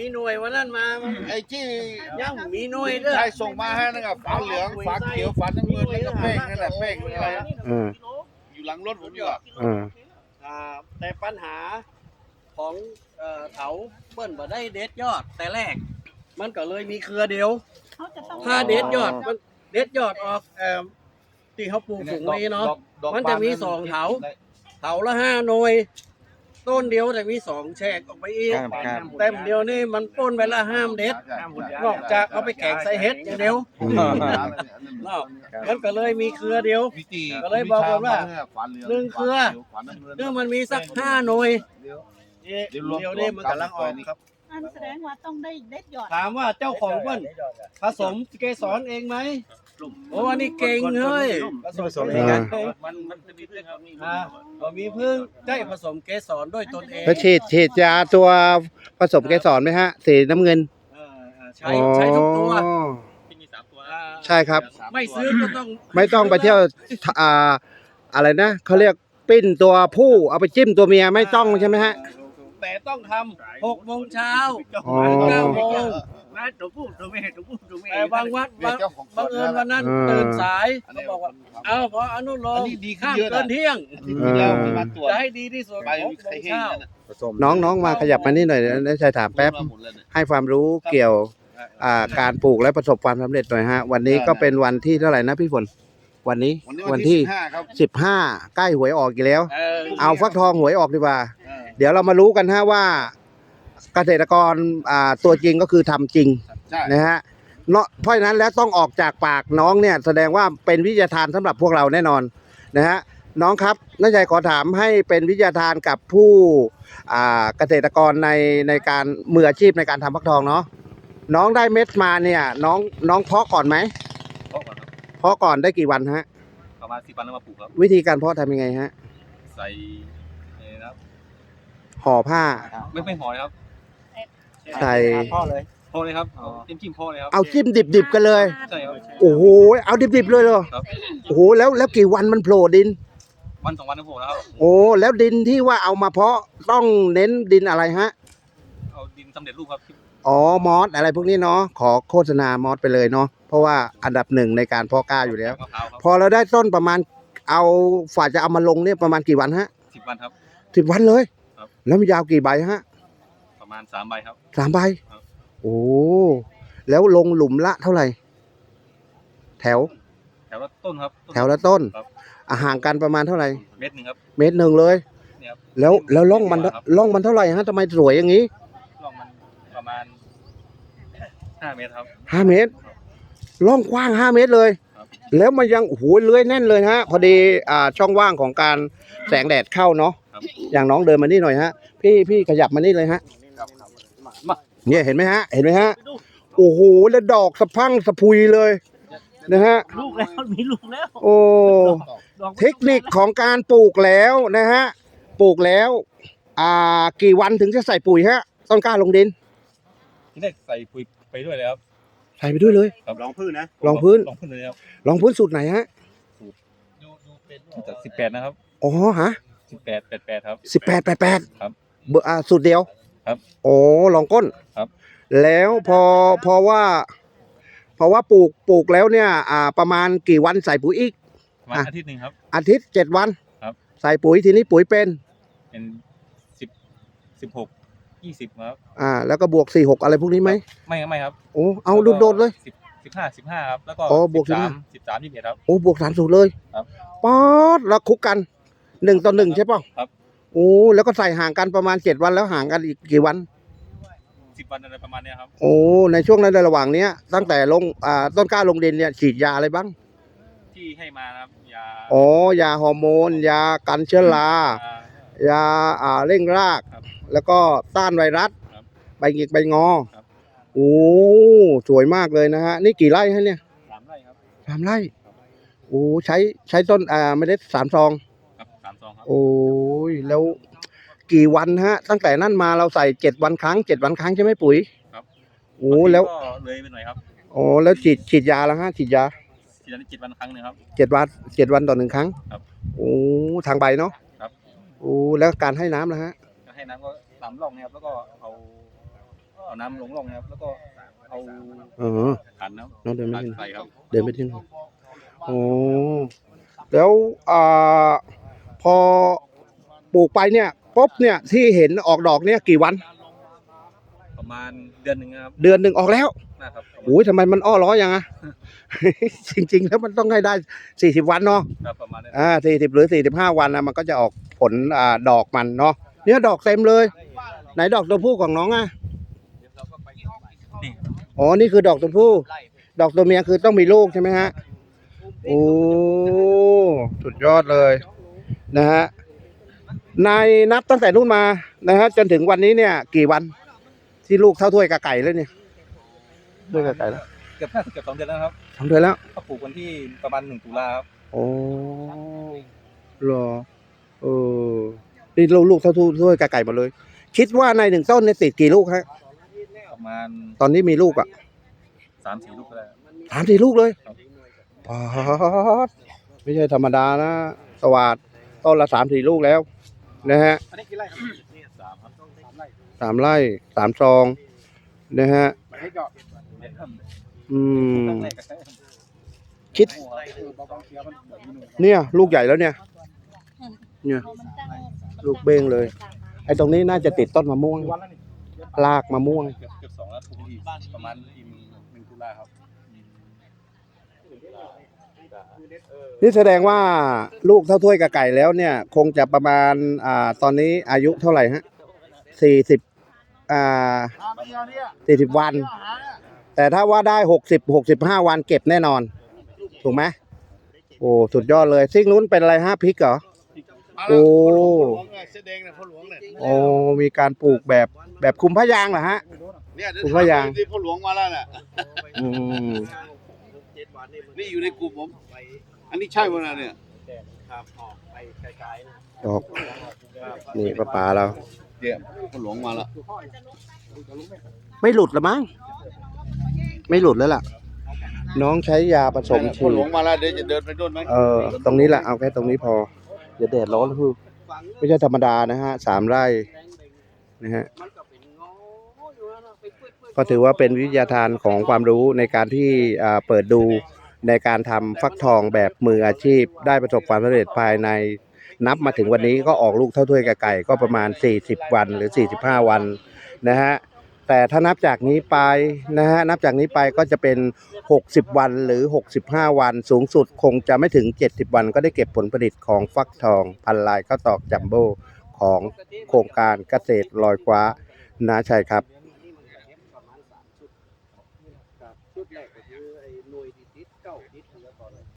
มีหน่วยวันนั้นมาไอ้ที่ยังมีหน่วยเด้อชายส่งมาให้นะครับฝาเหลืองฝาเขียวฝาน้ำเงินแล้วก็เป้งนั่นแหละเป้งอะไรนะเอออยู่หลังรถผมอยู่อะเอออ่าแต่ปัญหาของเอ่อเถาเปิ้นบ่ได้เด็ดยอด แต่แรก มันก็เลยมีเครือเดียว เขาจะต้องถ้าเด็ดยอดมันเด็ดยอดออกเอ่อที่เขาปลูกฝูงนี้เนาะ ดอกดอกมันจะมีสองเถา เถาละห้าหน่วย ต้นเดียวแต่มีสองแฉกออกไปอีกครับครับ เต็มเดียวนี่มันป้นไปละห้ามเด็ดนอกจากเอาไปแกงใส่เห็ดอย่างเดียวนอกมันก็เลยมีเครือเดียววิธีก็เลยบอกผมว่าฝาเหลืองหนึ่งเครือฝาน้ำเงินเนื่อมันมีสักห้าหน่วยเดี๋ยวเอ๊ะเดี๋ยวรวมเดียวนี่มันกำลังออกครับ อันแสดงว่าต้องได้เด็ดยอดถามว่าเจ้าของเปิ้นผสมเกสรเองไหมโอ้อันนี้เก่งเลยผสมเองอ่ามันมันจะมีเรื่องครับมีอ่าก็มีพึ่งได้ผสมเกสรด้วยตนเองแล้วฉีดฉีดยาตัวผสมเกสรไหมฮะ สีน้ำเงินเอออ่าใช้ใช้ทุกตัวอ๋อ ที่มีสามตัวอ่าใช่ครับ ไม่ซื้อก็ต้องไม่ต้องไปเที่ยวอ่าอะไรนะเขาเรียกปิ้นตัวผู้เอาไปจิ้มตัวเมียไม่ต้องใช่ไหมฮะ แต่ต้องทำหกโมงเช้าอ๋อถึงเก้าโมงมาตัวผู้ตัวแม่ตัวผู้ตัวแม่แต่บางวัดเดี๋ยวบางเจ้าของสบังเอิญววันนนั้นอ่าตื่นสายอันเขานี้บอกว่าผมทำเอาพออนุโลอันมนี้ดีขึ้นข้ามเยอะนะ เกินเที่ยง ที่ที่แล้วผมมาตรวจจะให้ดีที่สุดไปหกมีโมใครงเห็นเช้า นั่นน่ะน้องน้องมาขยับมานี่หน่อยได้ชายถามแป๊บรู้มาหมดเลยเนี่ย ให้ความรู้เกี่ยวอ่าการปลูกและประสบความสำเร็จหน่อยฮะ วันนี้ก็เป็นวันที่เท่าไหร่นะพี่ฝน วันนี้วันนี้วัวันนที่ที่สิบห้าครับ สิบห้าใกล้หวยออกอีกแล้ว เออเอาฟักทองหวยออกดีกว่า เออเดี๋ยวเรามารู้กันฮะว่าเกษตรกรอ่าตัวจริงก็คือทำจริงใช่นะฮะเนาะเพราะฉะนั้นแล้วต้องออกจากปากน้องเนี่ยแสดงว่าเป็นวิทยาทานสำหรับพวกเราแน่นอนนะฮะน้องครับน้าชัยขอถามให้เป็นวิทยาทานกับผู้อ่าเกษตรกรในในการมืออาชีพในการทำฟักทองเนาะน้องได้เม็ดมาเนี่ยน้องน้องเพาะก่อนไหมเพราะก่อนครับเพาะก่อนได้กี่วันฮะประมาณสิบวันแล้วมาปลูกครับ วิธีการเพาะทำยังไงฮะ ใส่เอ่อนะครับ ห่อผ้า ไม่ไม่หอยครับใส่ พ่อเลยพอเลยครับเอาจิ้มจิ้มพอเลยครับเอาจิ้มดิบๆกันเลย ใช่ครับโอ้โหเอาดิบๆเลยเหรอครับโอ้โหแล้วแล้วกี่วันมันโผล่ดิน วันสองวันนะผมแล้วครับโอ้แล้วดินที่ว่าเอามาเพาะต้องเน้นดินอะไรฮะเอาดินสำเร็จรูปครับอ๋อมอสอะไรพวกนี้เนาะขอโฆษณามอสไปเลยเนาะเพราะว่าอันดับหนึ่งในการเพาะกล้าอยู่แล้ว มะพร้าวครับพอเราได้ต้นประมาณเอาฝ่าจะเอามาลงเนี่ยประมาณกี่วันฮะสิบวันครับสิบวันเลย ครับ แล้วมันยาวกี่ใบฮะ ประมาณสามใบครับ สามใบ ครับ โอ้ แล้วลงหลุมละเท่าไหร่ แถว แถวละต้นครับนแถวละต้นครับ อะห่างกันประมาณเท่าไหร่ เม็ดหนึ่งครับ เมตรหนึ่งเลย เนี่ยครับแล้วแล้วล่องมันครับล่องมันเท่าไหร่ฮะทำไมสวยอย่างนี้ลองมันประมาณห้าเมตรครับ ห้าเมตรล่องกว้างห้าเมตรเลย ครับ แล้วมันยังโอ้โหเลื้อยแน่นเลยฮะ พอดีอ่าช่องว่างของการแสงแดดเข้าเนาะครับ อย่างน้องเดินมานี่หน่อยฮะ พี่พี่ขยับมานี่เลยฮะเนี่ยเห็นไหมฮะ เห็นไหมฮะ โอ้โหแล้วดอกสะพรังสะพุยเลยนะฮะ ลูกแล้วมีลูกแล้วโอ้ เทคนิคของการปลูกแล้วนะฮะ ปลูกแล้ว อ่า กี่วันถึงจะใส่ปุ๋ยฮะ ต้นกล้าลงดิน ที่แรกใส่ปุ๋ยไปด้วยเลยครับใส่ไปด้วยเลยลองพืชนะรองพื้นลองพื้นเลยครับรองพื้นสูตรไหนฮะจากสิบแปดนะครับ อ๋อฮะ สิบแปดแปดแปดครับ สิบแปดแปดแปดครับเบอร์อ่าสูตรเดียวครับโอ้ลองก้นครับ แล้วพอพอว่าพอว่าปลูกปลูกแล้วเนี่ย อ่า ประมาณกี่วันใส่ปุ๋ยอีก ประมาณอะ อาทิตย์หนึ่งครับ อาทิตย์เจ็ดวันครับ ใส่ปุ๋ยทีนี้ปุ๋ยเป็นเป็นสิบสิบหกยี่สิบครับ อ่าแล้วก็บวกสี่หกอะไรพวกนี้ไหมไม่ครับไม่ครับโอ้เอาโดดๆเลย สิบสิบห้าสิบห้าครับ แล้วก็อ๋อบวกสิบสาม15สิบสามยี่สิบเอ็ดครับ โอ้บวกสามสูตรเลยครับ ป๊อดแล้วคุกกัน หนึ่งต่อหนึ่งใช่ป่ะครับ โอ้แล้วก็ใส่ห่างกันประมาณเจ็ดวันแล้วห่างกันอีกกี่วันสิบวันอะไรประมาณเนี้ยครับ โอ้ในช่วงนั้นในระหว่างเนี้ย ตั้งแต่ลงอ่าต้นกล้าลงดินเนี่ยฉีดยาอะไรบ้างที่ให้มานะครับยาอ๋อยาฮอร์โมน ยากันเชื้อรายายาอ่าเร่งราก ครับ แล้วก็ต้านไวรัสครับใบหงิกใบงอครับ โอ้สวยมากเลยนะฮะนี่กี่ไร่ฮะเนี่ยสามไร่ครับ สามไร่โอ้ใช้ใช้ต้นอ่าเมล็ดสามซองครับ สามซองครับโอ้ยแล้วกี่วันฮะ ตั้งแต่นั้นมาเราใส่เจ็ดวันครั้งเจ็ดวันครั้งใช่ไหมปุ๋ยครับ โอ้แล้วก็เลยไปหน่อยครับโอ้แล้วฉีดฉีดยาแล้วฮะฉีดยาทีละนิดจิตวันครั้งหนึ่งครับ เจ็ดวันเจ็ดวันต่อหนึ่งครั้งครับโอ้ทางใบเนาะครับ โอ้แล้วการให้น้ำนะฮะก็ให้น้ำก็สามร่องนะครับ แล้วก็เอาเอาน้ำลงร่องนะครับแล้วก็เอาเออขันนะครับน้องเดินไม่ขันขึ้นใส่ครับ เดินไปที่นู่นโอ้แล้วอ่า พอปลูกไปเนี่ยปุ๊บเนี่ยที่เห็นออกดอกเนี่ยกี่วัน ประมาณเดือนหนึ่งนะครับเดือนหนึ่งออกแล้วนะครับโอ้ยทำไมมันอ้อร้อยอย่างอะจริง ๆ แล้วมันต้องให้ได้สี่สิบวันเนาะครับประมาณนั้นอ่าสี่สิบหรือสี่สิบห้าวันนะมันก็จะออกผลอ่าดอกมันเนาะเนี่ยดอกเต็มเลย ไหนดอกตัวผู้ของน้องอะนี่อ๋อนี่คือดอกตัวผู้ ดอกตัวเมียคือต้องมีลูกใช่ไหมฮะโอ้สุดยอดเลย นะฮะนายนับตั้งแต่นู่นมานะฮะจนถึงวันนี้เนี่ย กี่วันที่ลูกเท่าถ้วยกะไก่แล้วเนี่ยถ้วยกะไก่แล้วเกือบน่าจะเกือบสองเดือนแล้วนะครับทำเดือนแล้วก็ปลูกวันที่ประมาณหนึ่งตุลาครับโอ้เหรอเออนี่ลูกลูกเท่าถ้วยกะไก่หมาเลย คิดว่าในหนึ่งต้นเนี่ยติดกี่ลูกฮะประมาณตอนนี้มีลูกอะสามสี่ลูกก็ได้ครับสามสี่ลูกเลยครับปาดไม่ใช่ธรรมดานะ สวัสด ต้นละสามสี่ลูกแล้ว นะฮะอันนี้กี่ไร่ครับสามครับสามไร่สามไร่สามซองนะฮะไม่ให้เจาะเด็ดครับอืมตั้งแรกก็ใช้คิดเบาๆเคี้ยวมันแบบนี้หน่อยเนี่ย ลูกใหญ่แล้วเนี่ย เนี่ยพอมันตั้งลูกเบ้งเลย ไอ้ตรงนี้น่าจะติดต้นมะม่วงวันแล้วนี่ลากมะม่วงเกือบเกือบสองแล้วปลูกอีกประมาณอีกหนึ่งตุลาครับ นี่แสดงว่าลูกเท่าถ้วยกับไก่แล้วเนี่ย คงจะประมาณอ่าตอนนี้อายุเท่าไหร่ฮะสี่สิบอ่าสี่สิบวัน แต่ถ้าว่าได้หกสิบหกสิบห้าวันเก็บแน่นอน ถูกไหมโอ้สุดยอดเลยซิ่งนู้นเป็นอะไรฮะพริกเหรอโอ้เสดงเนี่ยพ่อหลวงเนี่ยโอ้มีการปลูกแบบแบบคุมพะยางเหรอฮะเนี่ยเดี๋ยวผมว่ายางที่พ่อหลวงมาแล้วน่ะอืม นี่อยู่ในกลุ่มผม อันนี้ใช่ป่ะนะเนี่ยดอก นี่ป้าป๋าเรา เดี๋ยวพ่อหลวงมาแล้วไม่หลุดละมั้ง ไม่หลุดแล้วล่ะ น้องใช้ยาผสมพ่ฉีอหลวดงมาแล้วเดี๋ยวจะเดินไปด้วยไหมเออ ตรงนี้แหละเอาแค่ตรงนี้พออย่าแดดร้อนคือไม่ใช่ธรรมดานะฮะสามไร่นะฮะก็ถือว่าเป็นวิทยาทานของความรู้ในการที่อ่าเปิดดู ในการทำฟักทองแบบมืออาชีพ ได้ประสบความสำเร็จภายใน นับมาถึงวันนี้ก็ออกลูกเท่าถ้วยกับไก่ก็ประมาณ 40 วันหรือ 45 วันนะฮะแต่ถ้านับจากนี้ไปนะฮะนับจากนี้ไปก็จะเป็น 60 วันหรือ 65 วัน สูงสุดคงจะไม่ถึง 70 วันก็ได้เก็บผลผลิตของฟักทอง พันลายข้าวตอกจัมโบ้ของโครงการเกษตรลอยคว้านาชัยครับ